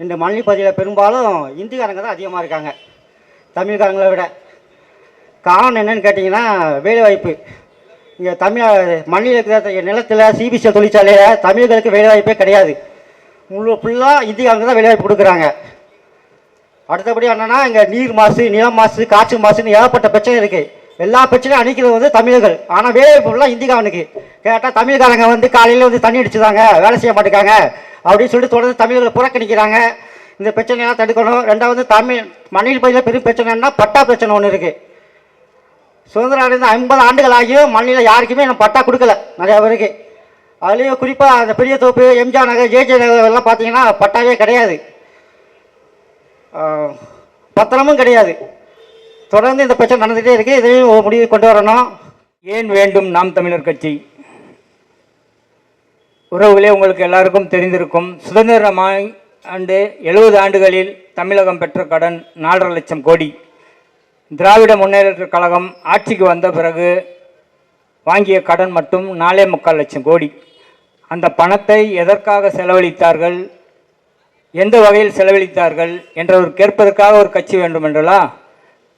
இந்த மண்ணி பகுதியில் பெரும்பாலும் இந்துக்காரங்க தான் அதிகமாக இருக்காங்க. தமிழ்காரங்களை விட. காரணம் என்னன்னு கேட்டிங்கன்னா வேலைவாய்ப்பு இங்கே தமிழ் மண்ணில் இருக்கிற நிலத்தில் சிபிசி தொழிற்சாலையில் தமிழர்களுக்கு வேலைவாய்ப்பே கிடையாது. முழு ஃபுல்லாக இந்தியாவுக்கு தான் வேலைவாய்ப்பு கொடுக்குறாங்க. அடுத்தபடி என்னென்னா இங்கே நீர் மாசு நிலம் மாசு காற்று மாசுன்னு ஏகப்பட்ட பிரச்சனை இருக்குது எல்லா பிரச்சனையும் அணிக்கிறது வந்து தமிழர்கள். ஆனால் வேலைவாய்ப்புலாம் ஃபுல்லாக இந்திக்காரனுக்கு கேட்டால் தமிழ்காரங்க வந்து காலையில் வந்து தண்ணி அடிச்சுதாங்க வேலை செய்ய மாட்டேங்காங்க. அப்படின்னு சொல்லிட்டு தொடர்ந்து தமிழர்களை புறக்கணிக்கிறாங்க. இந்த பிரச்சனையெல்லாம் தடுக்கணும். ரெண்டாவது தமிழ் மண்ணில் பகுதியில் பெரும் பிரச்சனைன்னா பட்டா பிரச்சனை ஒன்று இருக்குது சுதந்திரம் அடைந்த ஐம்பது ஆண்டுகள் ஆகியும் மண்ணில் யாருக்குமே நம்ம பட்டா கொடுக்கல. நிறையா பேருக்கு. அதுலேயும் குறிப்பாக அந்த பெரிய தோப்பு எம்ஜிஆர் நகர் ஜேஜே நகர் எல்லாம் பார்த்தீங்கன்னா பட்டாவே கிடையாது. பத்திரமும் கிடையாது. தொடர்ந்து இந்த பிரச்சனை நடந்துகிட்டே இருக்குது இதையும் ஒரு முடிவு கொண்டு வரணும். ஏன் வேண்டும் நாம் தமிழர் கட்சி? உறவுகளே உங்களுக்கு எல்லாருக்கும் தெரிந்திருக்கும். சுதந்திரமாய் ஆண்டு எழுபது ஆண்டுகளில் தமிழகம் பெற்ற கடன் நாலரை லட்சம் கோடி. திராவிட முன்னேற்ற கழகம் ஆட்சிக்கு வந்த பிறகு வாங்கிய கடன் மட்டும் நாலே முக்கால் லட்சம் கோடி. அந்த பணத்தை எதற்காக செலவழித்தார்கள்? எந்த வகையில் செலவழித்தார்கள்? என்றவர் கேட்பதற்காக ஒரு கட்சி வேண்டுமென்றலா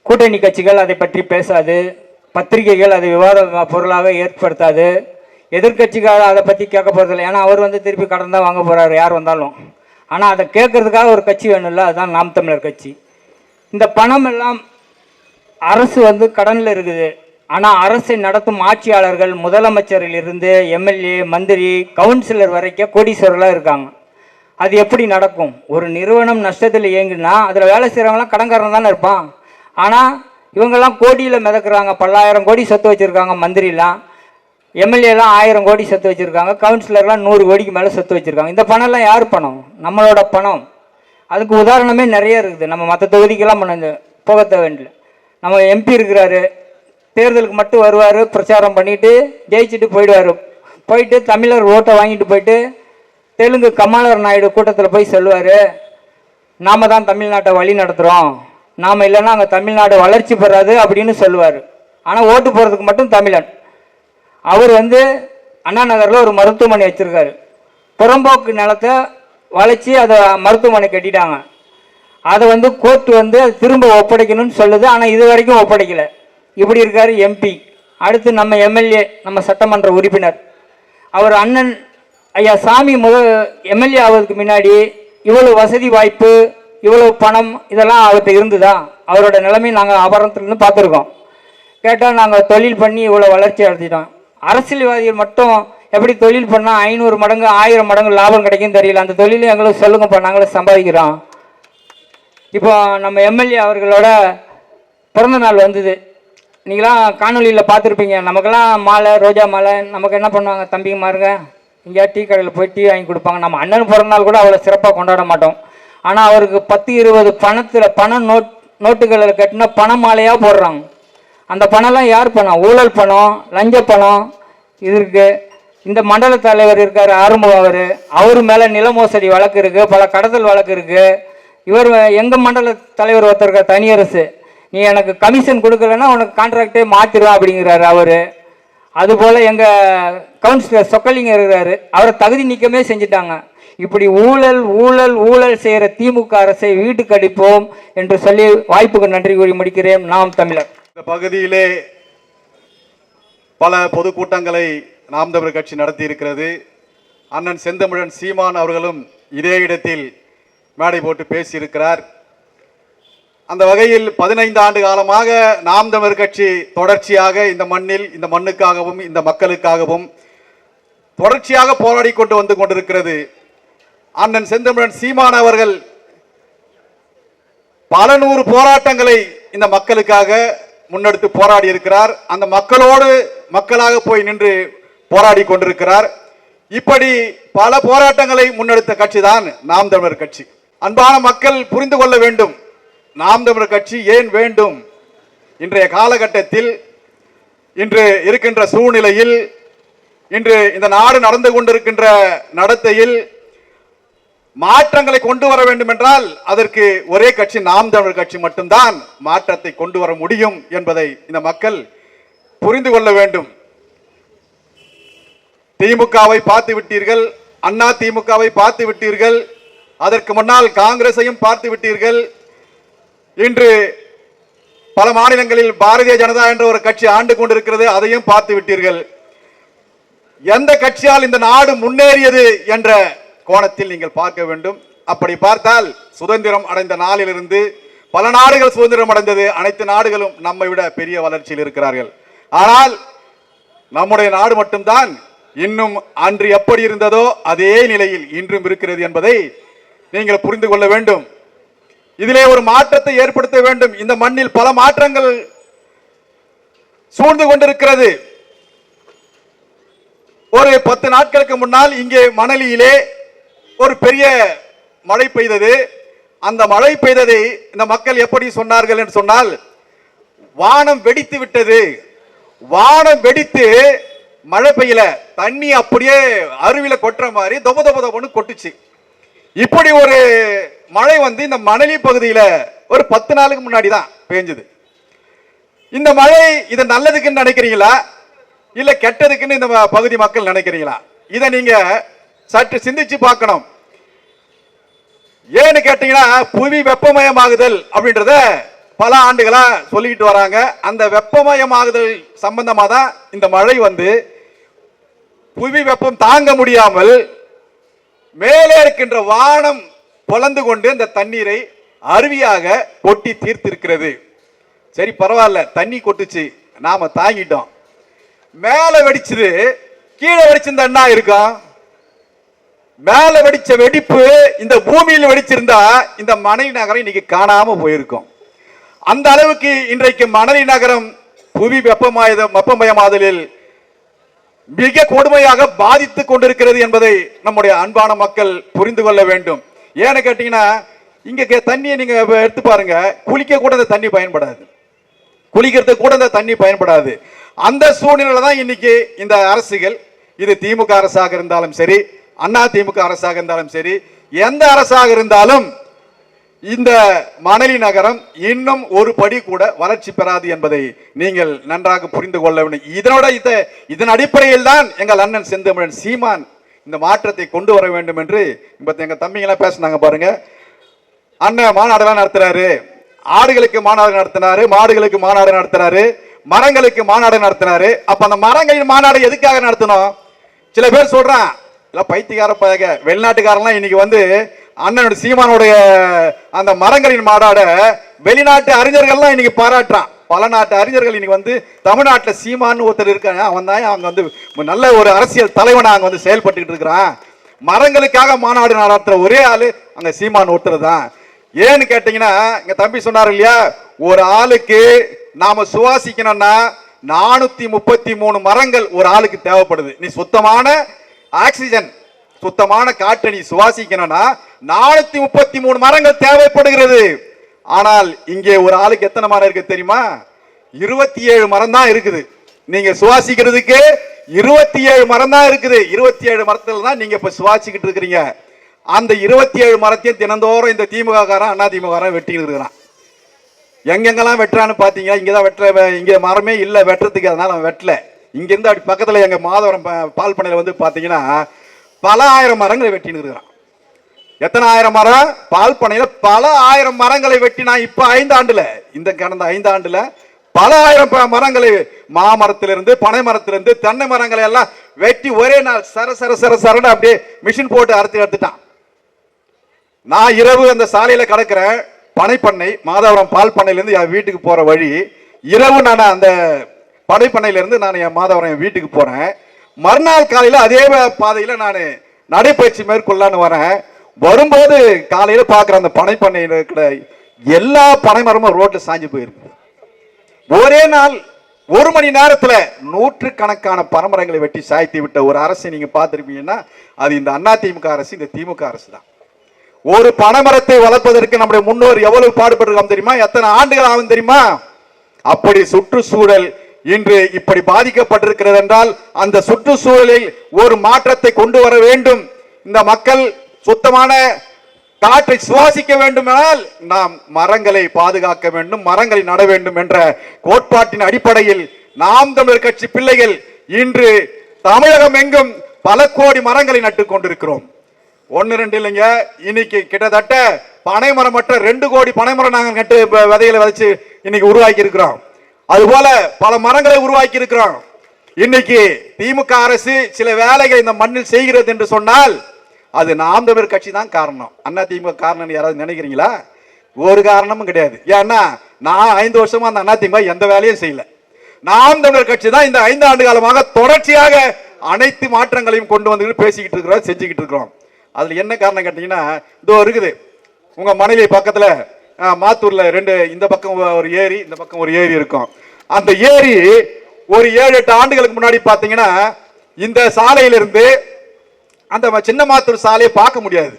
கூட்டணி கட்சிகள் அதை பற்றி பேசாது. பத்திரிகைகள் அதை விவாத பொருளாக ஏற்படுத்தாது. எதிர்க்கட்சிக்காக அதை பற்றி கேட்க போகிறதில்ல ஏன்னா அவர் வந்து திருப்பி கடன் தான் வாங்க போகிறார் யார் வந்தாலும். ஆனால் அதை கேட்கறதுக்காக ஒரு கட்சி வேணும்ல அதுதான் நாம் தமிழர் கட்சி. இந்த பணம் எல்லாம் அரசு வந்து கடனில் இருக்குது. ஆனால் அரசை நடத்தும் ஆட்சியாளர்கள் முதலமைச்சரில் இருந்து எம்எல்ஏ மந்திரி கவுன்சிலர் வரைக்கும் கோடீஸ்வரர்லாம் இருக்காங்க. அது எப்படி நடக்கும்? ஒரு நிறுவனம் நஷ்டத்தில் இயங்குனா அதில் வேலை செய்கிறவங்களாம் கடன்காரன் தானே இருப்பான். ஆனால் இவங்கெல்லாம் கோடியில் மிதக்குறாங்க. பல்லாயிரம் கோடி சொத்து வச்சுருக்காங்க மந்திரிலாம். எம்எல்ஏலாம் ஆயிரம் கோடி சொத்து வச்சுருக்காங்க. கவுன்சிலர்லாம் நூறு கோடிக்கு மேலே சொத்து வச்சுருக்காங்க. இந்த பணம்லாம் யார் பணம்? நம்மளோட பணம். அதுக்கு உதாரணமே நிறைய இருக்குது. நம்ம மற்ற தொகுதிக்கெல்லாம் பண்ண போகத்த வேண்டிய நம்ம எம்பி இருக்கிறாரு. தேர்தலுக்கு மட்டும் வருவார். பிரச்சாரம் பண்ணிவிட்டு ஜெயிச்சுட்டு போயிடுவார். போயிட்டு தமிழர் ஓட்டை வாங்கிட்டு போயிட்டு தெலுங்கு கமலர் நாயுடு கூட்டத்தில் போய் சொல்லுவார் நாம் தான் தமிழ்நாட்டை வழி நடத்துகிறோம் நாம் இல்லைன்னா அங்கே தமிழ்நாடு வளர்ச்சி பெறாது அப்படின்னு சொல்லுவார். ஆனால் ஓட்டு போகிறதுக்கு மட்டும் தமிழன். அவர் வந்து அண்ணா நகரில் ஒரு மருத்துவமனை வச்சுருக்காரு. புறம்போக்கு நிலத்தை வளைச்சி அதை மருத்துவமனை கட்டிட்டாங்க. அதை வந்து கோர்ட் வந்து திரும்ப ஒப்படைக்கணும்னு சொல்லுது. ஆனால் இது வரைக்கும் ஒப்படைக்கலை. இப்படி இருக்கார் எம்பி அடுத்து நம்ம எம்எல்ஏ நம்ம சட்டமன்ற உறுப்பினர். அவர் அண்ணன் ஐயா சாமி முத எம்எல்ஏ ஆவதுக்கு முன்னாடி இவ்வளவு வசதி வாய்ப்பு இவ்வளவு பணம் இதெல்லாம் அவர்கிட்ட இருந்துதா? அவரோட நிலைமை நாங்கள் ஆபரணத்துலேருந்து பார்த்துருக்கோம். கேட்டால் நாங்கள் தொழில் பண்ணி இவ்வளோ வளர்ச்சி அடைஞ்சிட்டோம். அரசியல்வாதிகள் மட்டும் எப்படி தொழில் பண்ணால் ஐநூறு மடங்கு ஆயிரம் மடங்கு லாபம் கிடைக்கும் தெரியல. அந்த தொழிலும் எங்களுக்கு சொல்லுங்கப்பா நாங்களும் சம்பாதிக்கிறோம். இப்போ நம்ம எம்எல்ஏ அவர்களோட பிறந்த நாள் வந்தது. நீங்களாம் காணொலியில் பார்த்துருப்பீங்க. நமக்கெல்லாம் மாலை ரோஜா மாலை நமக்கு என்ன பண்ணுவாங்க? தம்பிங்க மாருங்க எங்கேயா டீ கடையில் போய் டீ வாங்கி கொடுப்பாங்க. நம்ம அண்ணன் பிறந்த நாள் கூட அவ்வளோ சிறப்பாக கொண்டாட மாட்டோம். ஆனால் அவருக்கு பத்து இருபது பணத்தில் பண நோட் நோட்டுகளில் கட்டின பண மாலையாக போடுறாங்க. அந்த பணம்லாம் யார் பணம்? ஊழல் பணம் லஞ்ச பணம் இது இருக்குது இந்த மண்டல தலைவர் இருக்கார் ஆறுமுகம் அவர். அவர் மேலே நில மோசடி வழக்கு இருக்கு பல கடத்தல் வழக்கு இருக்கு. இவர் எங்கள் மண்டல தலைவர் ஒருத்தர் இருக்கார் தனியரசு. நீ எனக்கு கமிஷன் கொடுக்கலன்னா உனக்கு கான்ட்ராக்டே மாத்திருவேன் அப்படிங்கிறாரு அவர். அதுபோல் எங்கள் கவுன்சிலர் சொக்கலிங்க இருக்கிறாரு அவரை தகுதி நீக்கமே செஞ்சுட்டாங்க. இப்படி ஊழல் ஊழல் ஊழல் செய்கிற திமுக அரசை வீட்டுக்கு அடிப்போம் என்று சொல்லி வாய்ப்புக்கு நன்றி கூறி முடிக்கிறேன். நாம் தமிழர். இந்த பகுதியிலே பல பொதுக்கூட்டங்களை நாம் தமிழர் கட்சி நடத்தி இருக்கிறது. அண்ணன் செந்தமிழன் சீமான் அவர்களும் இதே இடத்தில் மேடை போட்டு பேசியிருக்கிறார். அந்த வகையில் பதினைந்து ஆண்டு காலமாக நாம் தமிழர் கட்சி தொடர்ச்சியாக இந்த மண்ணில் இந்த மண்ணுக்காகவும் இந்த மக்களுக்காகவும் தொடர்ச்சியாக போராடி கொண்டு வந்து கொண்டிருக்கிறது. அண்ணன் செந்தமிழன் சீமான் அவர்கள் பல நூறு போராட்டங்களை இந்த மக்களுக்காக முன்னெடுத்து போராடி இருக்கிறார். அந்த மக்களோடு மக்களாக போய் நின்று போராடி கொண்டிருக்கிறார். இப்படி பல போராட்டங்களை முன்னெடுத்த கட்சி தான் நாம் தமிழர் கட்சி. அன்பான மக்கள் புரிந்து கொள்ள வேண்டும். நாம் தமிழர் கட்சி ஏன் வேண்டும்? இன்றைய காலகட்டத்தில் இன்று இருக்கின்ற சூழ்நிலையில் இன்று இந்த நாடு நடந்து கொண்டிருக்கின்ற நடத்தையில் மாற்றங்களை கொண்டு வர வேண்டும் என்றால் அதற்கு ஒரே கட்சி நாம் தமிழர் கட்சி மட்டும்தான் மாற்றத்தை கொண்டு வர முடியும் என்பதை இந்த மக்கள் புரிந்து கொள்ள வேண்டும். திமுகவை பார்த்து விட்டீர்கள் அண்ணா திமுகவை பார்த்து விட்டீர்கள் அதற்கு முன்னால் காங்கிரஸையும் பார்த்து விட்டீர்கள். இன்று பல மாநிலங்களில் பாரதிய ஜனதா என்ற ஒரு கட்சி ஆண்டு கொண்டிருக்கிறது அதையும் பார்த்து விட்டீர்கள். எந்த கட்சியால் இந்த நாடு முன்னேறியது என்ற கோணத்தில் நீங்கள் பார்க்க வேண்டும். அப்படி பார்த்தால் சுதந்திரம் அடைந்த நாளிலிருந்து பல நாடுகள் சுதந்திரம் அடைந்தது. அனைத்து நாடுகளும் நம்மை விட பெரிய வளர்ச்சியில் இருக்கிறார்கள். ஆனால் நம்முடைய நாடு மட்டும்தான் இன்னும் அன்று எப்படி இருந்ததோ அதே நிலையில் இன்றும் இருக்கிறது என்பதை நீங்கள் புரிந்து கொள்ள வேண்டும். இதிலே ஒரு மாற்றத்தை ஏற்படுத்த வேண்டும். இந்த மண்ணில் பல மாற்றங்கள் சூழ்ந்து கொண்டிருக்கிறது. ஒரு பத்து நாட்களுக்கு முன்னால் இங்கே மணலியிலே ஒரு பெரிய மழை பெய்தது. அந்த மழை பெய்ததை இந்த மக்கள் எப்படி சொன்னார்கள் என்று சொன்னால் வானம் வெடித்து விட்டது. வானம் வெடித்து மழை பெய்யல. தண்ணி அப்படியே அருவியில கொட்டுற மாதிரி தொப தொப தொபன்னு கொட்டுச்சு. இப்படி ஒரு மழை வந்து இந்த மணலி பகுதியில் ஒரு பத்து நாளுக்கு முன்னாடி தான் பெஞ்சது. இந்த மழை இது நல்லதுக்குன்னு நினைக்கிறீங்களா? இல்லை கெட்டதுக்குன்னு இந்த ம- பகுதி மக்கள் நினைக்கிறீங்களா? இதை நீங்கள் சற்று சிந்திச்சு பார்க்கணும். ஏன்னு கேட்டீங்கன்னா புவி வெப்பமயமாகுதல் அப்படின்றத பல ஆண்டுகளா சொல்லிக்கிட்டு வராங்க. அந்த வெப்பமயமாகுதல் சம்பந்தமா தான் இந்த மழை வந்து. புவி வெப்பம் தாங்க முடியாமல் மேலே இருக்கின்ற வானம் பொலந்து கொண்டு இந்த தண்ணீரை அருவியாக கொட்டி தீர்த்திருக்கிறது. சரி பரவாயில்ல தண்ணி கொட்டுச்சு. நாம தாங்கிட்டோம். மேலே வெடிச்சது கீழே வெடிச்சிருந்தா என்ன இருக்கும் மேல வெடிச்ச வெடிப்பு இந்த பூமியில் வெடிச்சிருந்தா இந்த மணலி நகரம் இன்னைக்கு காணாம போயிருக்கும். அந்த அளவுக்கு இன்றைக்கு மணலி நகரம் புவி வெப்பமாய வெப்பமயமாதலில் மிக கொடுமையாக பாதித்துக் கொண்டிருக்கிறது என்பதை நம்முடைய அன்பான மக்கள் புரிந்து கொள்ள வேண்டும். ஏன்னு கேட்டீங்கன்னா இங்க தண்ணியை நீங்க எடுத்து பாருங்க. குளிக்க கூட இந்த தண்ணி பயன்படாது. குளிக்கிறதுக்கு கூட இந்த தண்ணி பயன்படாது. அந்த சூழ்நிலையில தான் இன்னைக்கு இந்த அரசுகள் இது திமுக அரசாக இருந்தாலும் சரி அண்ணா திமுக அரசாக இருந்தாலும் சரி எந்த அரசாக இருந்தாலும் இந்த மணலி நகரம் இன்னும் ஒரு படி கூட வளர்ச்சி பெறாது என்பதை நீங்கள் நன்றாக புரிந்து கொள்ள வேண்டும். இதனோட இத இதன் அடிப்படையில் தான் எங்கள் அண்ணன் செந்தமிழன் சீமான் இந்த மாற்றத்தை கொண்டு வர வேண்டும் என்று இப்போ எங்கள் தம்பிங்களாம் பேசினாங்க பாருங்க. அண்ணன் மாநாடுலாம் நடத்துறாரு. ஆடுகளுக்கு மாநாடு நடத்தினாரு மாடுகளுக்கு மாநாடு நடத்தினாரு மரங்களுக்கு மாநாடு நடத்தினாரு. அப்ப அந்த மரங்களின் மாநாடு எதுக்காக நடத்தணும்? சில பேர் சொல்றான் இல்லை பைத்தியக்கார பழக வெளிநாட்டுக்காரன்லாம் இன்னைக்கு வந்து அண்ணனோட சீமானுடைய அந்த மரங்களின் மாடாட வெளிநாட்டு அறிஞர்கள்லாம் இன்னைக்கு பாராட்டுறான். பல நாட்டு அறிஞர்கள் இன்னைக்கு வந்து தமிழ்நாட்டில் சீமான்னு ஒருத்தர் இருக்காங்க அவன் தான் அவங்க வந்து நல்ல ஒரு அரசியல் தலைவனை அங்கே வந்து செயல்பட்டுக்கிட்டு இருக்கிறான். மரங்களுக்காக மாநாடு நடத்துகிற ஒரே ஆள் அங்கே சீமான் ஒருத்தர் தான். ஏன்னு கேட்டிங்கன்னா எங்கள் தம்பி சொன்னார் இல்லையா? ஒரு ஆளுக்கு நாம் சுவாசிக்கணும்னா நானூற்றி முப்பத்தி மூணு மரங்கள் ஒரு ஆளுக்கு தேவைப்படுது. நீ சுத்தமான ஆக்சிஜன் சுத்தமான காற்றை நீ சுவாசிக்கணும்னா நானூத்தி முப்பத்தி மூணு மரங்கள் தேவைப்படுகிறது. ஆனால் இங்கே ஒரு ஆளுக்கு எத்தனை மரம் இருக்கு தெரியுமா? இருபத்தி ஏழு மரம் தான் இருக்குது. நீங்க சுவாசிக்கிறதுக்கு இருபத்தி ஏழு மரம் தான் இருக்குது. இருபத்தி ஏழு மரத்துல தான் நீங்க இப்ப சுவாசிக்கிட்டு இருக்கிறீங்க. அந்த இருபத்தி ஏழு மரத்தையும் தினந்தோறும் இந்த திமுக காரன் அண்ணா திமுக காரன் இருக்கிறான். எங்கெங்கெல்லாம் வெட்டுறான்னு பாத்தீங்க இங்கதான் வெட்டுற இங்க மரமே இல்லை வெட்டுறதுக்கு அதனால அவன் வெட்டல. இங்கேருந்து அப்படி பக்கத்தில் எங்கள் மாதவரம் பால் பண்ணையில் வந்து பார்த்தீங்கன்னா பல ஆயிரம் மரங்களை வெட்டின்னு இருக்கிறான். எத்தனை ஆயிரம் மரம்? பால் பண்ணையில் பல ஆயிரம் மரங்களை வெட்டினா இப்போ ஐந்து ஆண்டில் இந்த கடந்த ஐந்து ஆண்டில் பல ஆயிரம் ப- மரங்களை மாமரத்திலிருந்து பனை மரத்திலிருந்து தென்னை மரங்களை எல்லாம் வெட்டி ஒரே நாள் சர சர சர சரன்னு அப்படியே மிஷின் போட்டு அறுத்து எடுத்துட்டான். நான் இரவு அந்த சாலையில் கிடக்கிறேன் பனைப்பண்ணை மாதவரம் பால் பண்ணையிலேருந்து என் வீட்டுக்கு போகிற வழி இரவு நான் அந்த படைப்பண்ணையிலேருந்து நான் என் மாதவரம் வீட்டுக்கு போகிறேன் மறுநாள் காலையில் அதே பாதையில் நான் நடைப்பயிற்சி மேற்கொள்ளலான்னு வரேன். வரும்போது காலையில் பார்க்குற அந்த பனைப்பண்ணையில் இருக்கிற எல்லா பனைமரமும் ரோட்டில் சாஞ்சு போயிருக்கு ஒரே நாள் ஒரு மணி நேரத்தில் நூற்றுக்கணக்கான பனைமரங்களை வெட்டி சாய்த்து விட்ட ஒரு அரசை நீங்கள் பார்த்துருப்பீங்கன்னா அது இந்த அண்ணா திமுக அரசு இந்த திமுக அரசு தான். ஒரு பனைமரத்தை வளர்ப்பதற்கு நம்முடைய முன்னோர் எவ்வளவு பாடுபட்டிருக்கோம் தெரியுமா? எத்தனை ஆண்டுகள் ஆகும் தெரியுமா? அப்படி சுற்றுச்சூழல் இன்று இப்படி பாதிக்கப்பட்டிருக்கிறது என்றால் அந்த சுற்றுச்சூழலில் ஒரு மாற்றத்தை கொண்டு வர வேண்டும். இந்த மக்கள் சுத்தமான காற்றை சுவாசிக்க வேண்டுமானால் நாம் மரங்களை பாதுகாக்க வேண்டும் மரங்களை நட வேண்டும் என்ற கோட்பாட்டின் அடிப்படையில் நாம் தமிழர் கட்சி பிள்ளைகள் இன்று தமிழகம் எங்கும் பல கோடி மரங்களை நட்டுக் கொண்டிருக்கிறோம். ஒன்னு ரெண்டு இல்லைங்க. இன்னைக்கு கிட்டத்தட்ட பனைமரம் மற்ற ரெண்டு கோடி பனைமரம் நாங்கள் நட்டு விதைகளை விதைச்சு இன்னைக்கு உருவாக்கி இருக்கிறோம் அதுபோல பல மரங்களை உருவாக்கி இருக்கிறோம் இன்னைக்கு திமுக அரசு சில வேலைகளை இந்த மண்ணில் செய்கிறது என்று சொன்னால் அது நாம் தமிழர் கட்சி தான் காரணம். அண்ணா திமுக காரணம் யாராவது நினைக்கிறீங்களா? ஒரு காரணமும் கிடையாது. ஏன்னா நான் ஐந்து வருஷமா அந்த அண்ணா திமுக எந்த வேலையும் செய்யல. நாம் தமிழர் கட்சி தான் இந்த ஐந்து ஆண்டு காலமாக தொடர்ச்சியாக அனைத்து மாற்றங்களையும் கொண்டு வந்து பேசிக்கிட்டு இருக்கிறோம் செஞ்சுக்கிட்டு இருக்கிறோம். அதுல என்ன காரணம் கேட்டீங்கன்னா இதோ இருக்குது. உங்க மனைவி பக்கத்துல மாத்தூரில் மாத்தூர்ல ரெண்டு இந்த பக்கம் ஒரு ஏரி இந்த பக்கம் ஒரு ஏரி இருக்கும். அந்த ஏரி ஒரு ஏழு எட்டு ஆண்டுகளுக்கு முன்னாடி பார்த்தீங்கன்னா இந்த சாலையிலிருந்து அந்த ம- சின்ன மாத்தூர் சாலையை பார்க்க முடியாது.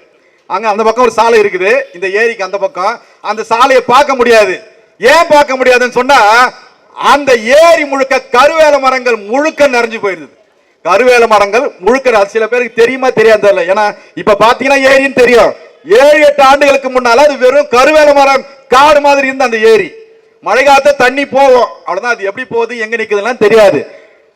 அங்கே அந்த பக்கம் ஒரு சாலை இருக்குது. இந்த ஏரிக்கு அந்த பக்கம். அந்த சாலையை பார்க்க முடியாது. ஏன் பார்க்க முடியாதுன்னு சொன்னால் அந்த ஏரி முழுக்க கருவேல மரங்கள் முழுக்க நிறைஞ்சு போயிருது கருவேல மரங்கள் முழுக்க சில பேருக்கு தெரியுமா தெரியாது தெரியல. ஏன்னா இப்ப பாத்தீங்கன்னா ஏரின்னு தெரியும். ஏழு எட்டு ஆண்டுகளுக்கு முன்னால அது வெறும் கருவேல மரம் காடு மாதிரி இருந்த அந்த ஏரி. மழை காலத்துல தண்ணி போகும். அவ்வளவுதான். அது எப்படி போகுது எங்க நிக்குதுலாம் தெரியாது.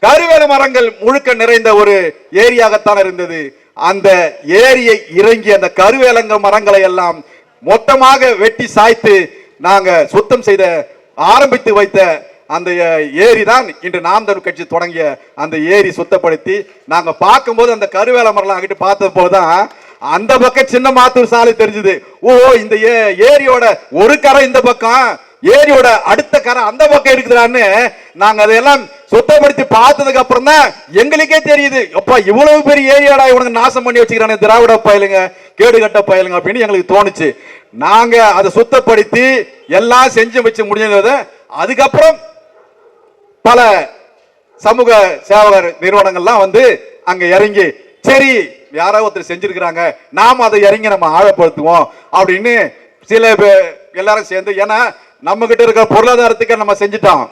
கருவேல மரங்கள் முழுக்க நிறைந்த ஒரு ஏரியாகத்தான் இருந்தது. அந்த ஏரியை இறங்கி அந்த கருவேலங்க மரங்களை எல்லாம் மொத்தமாக வெட்டி சாய்த்து நாங்க சுத்தம் செய்த ஆரம்பித்து வைத்த அந்த ஏரி தான் இன்று நாம் தமிழ் கட்சி தொடங்கிய அந்த ஏரி சுத்தப்படுத்தி நாங்க பார்க்கும்போது அந்த கருவேல மரம்லாம் அங்கிட்டு பார்த்த போதுதான் அந்த பக்கம் சின்ன மாத்தூர் சாலை தெரிஞ்சது. ஓ இந்த ஏ- ஏரியோட ஒரு கரை இந்த பக்கம். ஏரியோட அடுத்த கரை அந்த பக்கம் இருக்குதான்னு நாங்க அதையெல்லாம் சுத்தப்படுத்தி பார்த்ததுக்கு அப்புறம் தான் எங்களுக்கே தெரியுது. அப்பா இவ்வளவு பெரிய ஏரியாடா இவனுக்கு நாசம் பண்ணி வச்சுக்கிறானே திராவிட பயலுங்க கேடு கட்ட பயலுங்க அப்படின்னு எங்களுக்கு தோணுச்சு. நாங்க அதை சுத்தப்படுத்தி எல்லாம் செஞ்சு வச்சு முடிஞ்சது அதுக்கப்புறம் பல சமூக சேவகர் நிறுவனங்கள்லாம் வந்து அங்க இறங்கி சரி யாரோ ஒருத்தர் செஞ்சிருக்கிறாங்க நாம அதை இறங்கி நம்ம ஆழப்படுத்துவோம் அப்படின்னு சில பேர் எல்லாரும் சேர்ந்து ஏன்னா நம்ம கிட்ட இருக்கிற பொருளாதாரத்துக்கு நம்ம செஞ்சுட்டோம்.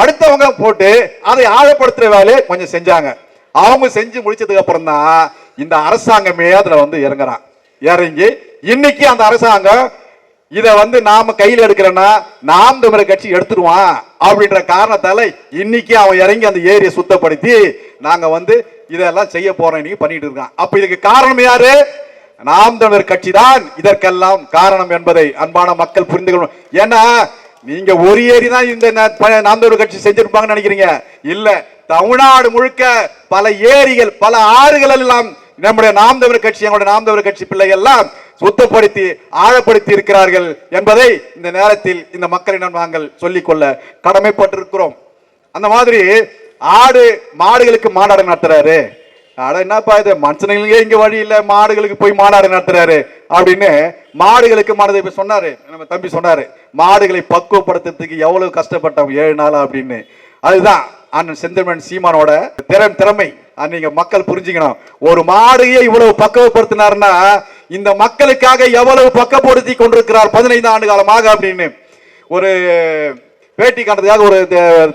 அடுத்தவங்க போட்டு அதை ஆழப்படுத்துற வேலையை கொஞ்சம் செஞ்சாங்க. அவங்க செஞ்சு முடிச்சதுக்கு அப்புறம் தான் இந்த அரசாங்கமே அதுல வந்து இறங்குறான். இறங்கி இன்னைக்கு அந்த அரசாங்கம் இதை வந்து நாம கையில் எடுக்கிறோன்னா நாம் தமிழர் கட்சி எடுத்துருவான் அப்படின்ற காரணத்தால இன்னைக்கு அவன் இறங்கி அந்த ஏரியை சுத்தப்படுத்தி நாங்க வந்து இதெல்லாம் செய்ய போறோம் இன்னைக்கு பண்ணிட்டு இருக்கான். அப்ப இதுக்கு காரணம் யாரு? நாம் தமிழர் கட்சி தான் இதற்கெல்லாம் காரணம் என்பதை அன்பான மக்கள் புரிந்து கொள்ளும் ஏன்னா நீங்க ஒரு ஏரி தான் இந்த நாம் தமிழர் கட்சி செஞ்சிருப்பாங்கன்னு நினைக்கிறீங்க. இல்ல தமிழ்நாடு முழுக்க பல ஏரிகள் பல ஆறுகள் எல்லாம் நம்முடைய நாம் தமிழர் கட்சி எங்களுடைய நாம் தமிழர் கட்சி பிள்ளைகள் எல்லாம் சுத்தப்படுத்தி ஆழப்படுத்தி இருக்கிறார்கள் என்பதை இந்த நேரத்தில் இந்த மக்களிடம் நாங்கள் சொல்லிக்கொள்ள கடமைப்பட்டிருக்கிறோம். அந்த மாதிரி ஆடு மாடுகளுக்கு மாநாடு நடத்துறாரு. அட என்னப்பா இது? மனுஷனுங்களுக்கே இங்க வழி இல்ல மாடுகளுக்கு போய் மாநாடு நடத்துறாரு அப்படின்னு மாடுகளுக்கு மாடு இப்ப சொன்னாரு. நம்ம தம்பி சொன்னாரு மாடுகளை பக்குவப்படுத்துறதுக்கு எவ்வளவு கஷ்டப்பட்டோம் ஏழு நாள் அப்படின்னு. அதுதான் அண்ணன் செந்தமன் சீமானோட திறன் திறமை. நீங்க மக்கள் புரிஞ்சுக்கணும். ஒரு மாடையே இவ்வளவு பக்குவப்படுத்தினாருன்னா இந்த மக்களுக்காக எவ்வளவு பக்கப்படுத்தி கொண்டிருக்கிறார் பதினைந்து ஆண்டு காலமாக அப்படின்னு. ஒரு பேட்டி காண்றதுக்காக ஒரு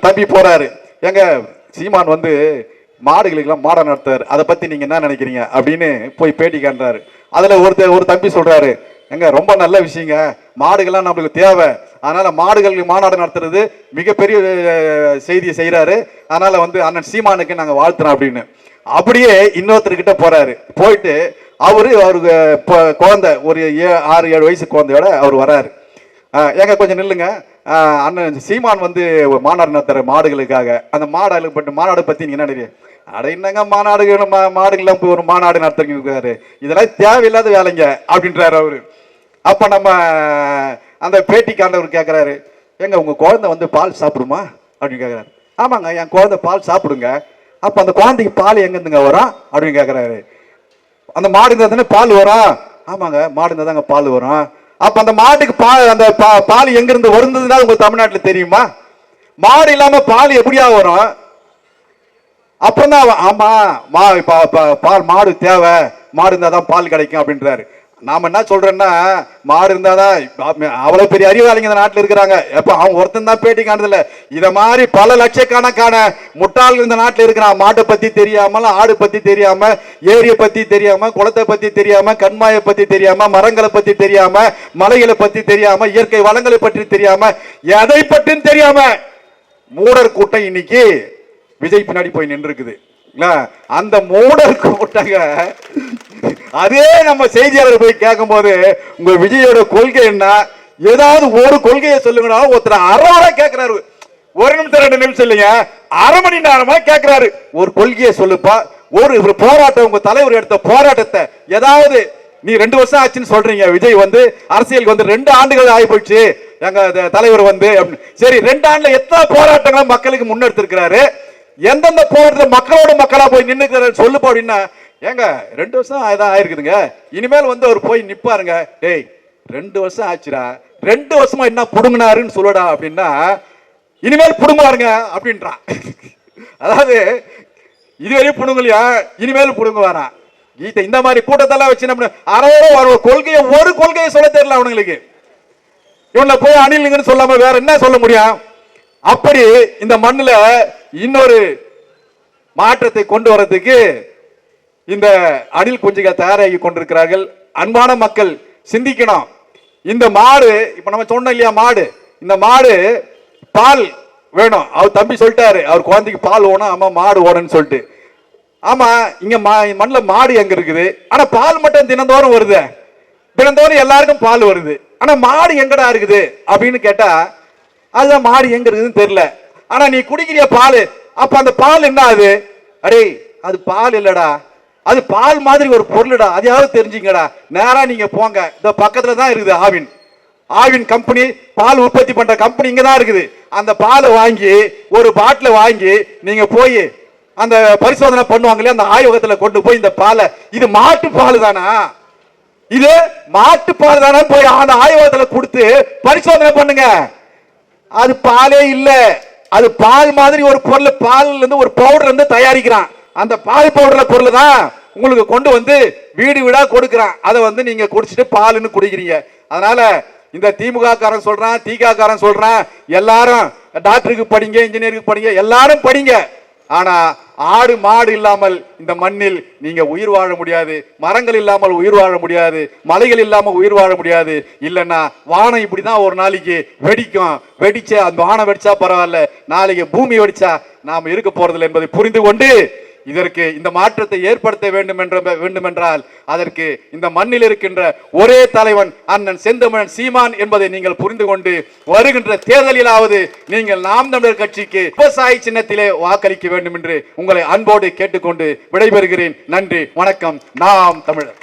தம்பி போறாரு. எங்க சீமான் வந்து மாடுகளுக்கெல்லாம் மாடை நடத்தாரு அதை பற்றி நீங்கள் என்ன நினைக்கிறீங்க? அப்படின்னு போய் பேட்டி காண்றாரு. அதில் ஒருத்தர் ஒரு தம்பி சொல்கிறாரு எங்க ரொம்ப நல்ல விஷயங்க. மாடுகள்லாம் நம்மளுக்கு தேவை. அதனால மாடுகளுக்கு மாநாடு நடத்துறது மிகப்பெரிய செய்தியை செய்கிறாரு அதனால வந்து அண்ணன் சீமானுக்கு நாங்கள் வாழ்த்துறோம் அப்படின்னு. அப்படியே இன்னொருத்தர்கிட்ட போறாரு. போயிட்டு அவரு அவருக்கு குழந்தை ஒரு ஏ- ஆறு ஏழு வயசு குழந்தையோட அவர் வராரு. எங்க ஏங்க கொஞ்சம் நில்லுங்க. அண்ணன் சீமான் வந்து மாநாடு நடத்துற மாடுகளுக்காக. அந்த மாடு பட்டு மாநாடு பத்தி நீங்க என்ன நினைக்கிறீங்க? அட என்னங்க மாநாடுகள் மா- மாடுகள்லாம் போய் ஒரு மாநாடு நடத்துறாரு இதெல்லாம் தேவையில்லாத வேலைங்க அப்படின்றாரு அவரு. அப்ப நம்ம அந்த பேட்டிக்காண்டவர் கேட்கிறாரு ஏங்க உங்க குழந்தை வந்து பால் சாப்பிடுமா? அப்படின்னு கேட்கிறாரு ஆமாங்க என் குழந்தை பால் சாப்பிடுங்க. அப்ப அந்த குழந்தைக்கு பால் எங்கேருந்துங்க வரும்? அப்படின்னு கேட்கிறாரு அந்த மாடு இருந்தா தானே பால் வரும்? ஆமாங்க மாடு இருந்தா தாங்க பால் வரும். அப்ப அந்த மாட்டுக்கு பால் அந்த பா- பால் எங்கிருந்து வருந்ததுன்னா உங்களுக்கு தமிழ்நாட்டில் தெரியுமா? மாடு இல்லாம பால் எப்படியா வரும்? அப்புறம் தான் ஆமா மா பா- பால் மாடு தேவை மாடு இருந்தால் தான் பால் கிடைக்கும் அப்படின்றாரு. நாம என்ன சொல்றோம்னா மாறு இருந்தாதான் அவ்வளவு பெரிய அறிவாளிங்க இந்த நாட்டில் இருக்கிறாங்க. எப்ப அவன் ஒருத்தன் தான் பேட்டி காணதில்ல இதை மாதிரி பல லட்சக்கணக்கான முட்டாள்கள் இந்த நாட்டில் இருக்கிறான் மாட்டை பத்தி தெரியாமல் ஆடு பத்தி தெரியாம ஏரியை பத்தி தெரியாம குளத்தை பத்தி தெரியாம கண்மாயை பத்தி தெரியாம மரங்களை பத்தி தெரியாம மலைகளை பத்தி தெரியாம இயற்கை வளங்களை பற்றி தெரியாம எதை பற்றியும் தெரியாம மூடர் கூட்டம் இன்னைக்கு விஜய் பின்னாடி போய் நின்று இருக்குது அந்த மூடர் கூட்டங்க அதே நம்ம செய்தியாளர் போய் கேட்கும்போது உங்க விஜயோட கொள்கை என்ன? ஏதாவது ஒரு கொள்கையை சொல்லுங்கன்னா ஒருத்தர் அரை கேட்கிறாரு ஒரு நிமிஷம் ரெண்டு நிமிஷம் இல்லைங்க. அரை மணி நேரமா கேட்கிறாரு ஒரு கொள்கையை சொல்லுப்பா. ஒரு ஒரு போராட்டம் உங்க தலைவர் எடுத்த போராட்டத்தை. ஏதாவது நீ ரெண்டு வருஷம் ஆச்சுன்னு சொல்றீங்க விஜய் வந்து. அரசியலுக்கு வந்து ரெண்டு ஆண்டுகள் ஆகி போயிடுச்சு எங்க தலைவர் வந்து. சரி ரெண்டு ஆண்டுல எத்தனை போராட்டங்களும் மக்களுக்கு முன்னெடுத்திருக்கிறாரு? எந்தெந்த போராட்டத்தில் மக்களோட மக்களா போய் நின்னுக்கிறாரு? சொல்லுப்பா அப்படின்னா ஏங்க ரெண்டு வருஷம் இதாக ஆயிருக்குதுங்க. இனிமேல் வந்து அவர் போய் நிற்பாருங்க டேய் ரெண்டு வருஷம் ஆச்சுடா. ரெண்டு வருஷமா என்ன புடுங்கினாருன்னு சொல்லடா அப்படின்னா இனிமேல் புடுங்குவாருங்க அப்படின்றான் அதாவது இதுவரையும் புடுங்கலையா? இனிமேல் புடுங்குவாராம் கீதை இந்த மாதிரி கூட்டத்தெல்லாம் வச்சு நம்ம அறவரும் ஒரு கொள்கையை ஒரு கொள்கையை சொல்ல தெரியல அவனுங்களுக்கு. இவனை போய் அணிலுங்கன்னு சொல்லாம வேற என்ன சொல்ல முடியும்? அப்படி இந்த மண்ணில் இன்னொரு மாற்றத்தை கொண்டு வரதுக்கு இந்த அணில் குஞ்சுகள் தயாராகி கொண்டிருக்கிறார்கள். அன்பான மக்கள் சிந்திக்கணும். இந்த மாடு இப்ப நம்ம சொன்னோம் இல்லையா மாடு. இந்த மாடு பால் வேணும். அவர் தம்பி சொல்லிட்டாரு அவர் குழந்தைக்கு பால் ஓணும் ஆமாம் மாடு ஓடன்னு சொல்லிட்டு. ஆமா இங்க மா மண்ணில் மாடு எங்க இருக்குது? ஆனா பால் மட்டும் தினந்தோறும் வருது. தினந்தோறும் எல்லாருக்கும் பால் வருது. ஆனா மாடு எங்கடா இருக்குது? அப்படின்னு கேட்டா அதுதான் மாடு எங்க இருக்குதுன்னு தெரியல. ஆனா நீ குடிக்கிறிய பால்? அப்ப அந்த பால் என்ன ஆகுது? அடே அது பால் இல்லடா. அது பால் மாதிரி ஒரு பொருளுடா. அதையாவது தெரிஞ்சுங்கடா. நேராக நீங்கள் போங்க. இந்த பக்கத்தில் தான் இருக்குது ஆவின். ஆவின் கம்பெனி பால் உற்பத்தி பண்ணுற கம்பெனி இங்கே தான் இருக்குது. அந்த பாலை வாங்கி ஒரு பாட்டில் வாங்கி நீங்கள் போய் அந்த பரிசோதனை பண்ணுவாங்களே அந்த ஆய்வகத்தில் கொண்டு போய் இந்த பாலை. இது மாட்டு பால் தானா? இது மாட்டு பால் தானே? போய் அந்த ஆய்வகத்தில் கொடுத்து பரிசோதனை பண்ணுங்க. அது பாலே இல்லை. அது பால் மாதிரி ஒரு பொருள் பால்ல இருந்து ஒரு பவுடர் இருந்து தயாரிக்கிறான். அந்த பால் பவுடர்ல பொருள் தான் உங்களுக்கு கொண்டு வந்து வீடு வீடா கொடுக்குறான். அதை வந்து நீங்க குடிச்சிட்டு பாலுன்னு குடிக்கிறீங்க. அதனால இந்த திமுக காரன் சொல்றான் திக காரன் சொல்றான் எல்லாரும் டாக்டருக்கு படிங்க இன்ஜினியருக்கு படிங்க எல்லாரும் படிங்க. ஆனா ஆடு மாடு இல்லாமல் இந்த மண்ணில் நீங்க உயிர் வாழ முடியாது. மரங்கள் இல்லாமல் உயிர் வாழ முடியாது. மலைகள் இல்லாமல் உயிர் வாழ முடியாது. இல்லைன்னா வானம் இப்படிதான் ஒரு நாளைக்கு வெடிக்கும். வெடிச்ச அந்த வானம் வெடிச்சா பரவாயில்ல. நாளைக்கு பூமி வெடிச்சா நாம் இருக்க போறதில்லை என்பதை புரிந்து கொண்டு இதற்கு இந்த மாற்றத்தை ஏற்படுத்த வேண்டும் என்ற வேண்டுமென்றால் அதற்கு இந்த மண்ணில் இருக்கின்ற ஒரே தலைவன் அண்ணன் செந்தமிழன் சீமான் என்பதை நீங்கள் புரிந்து கொண்டு வருகின்ற தேர்தலிலாவது நீங்கள் நாம் தமிழர் கட்சிக்கு விவசாய சின்னத்திலே வாக்களிக்க வேண்டும் என்று உங்களை அன்போடு கேட்டுக்கொண்டு விடைபெறுகிறேன். நன்றி வணக்கம். நாம் தமிழர்.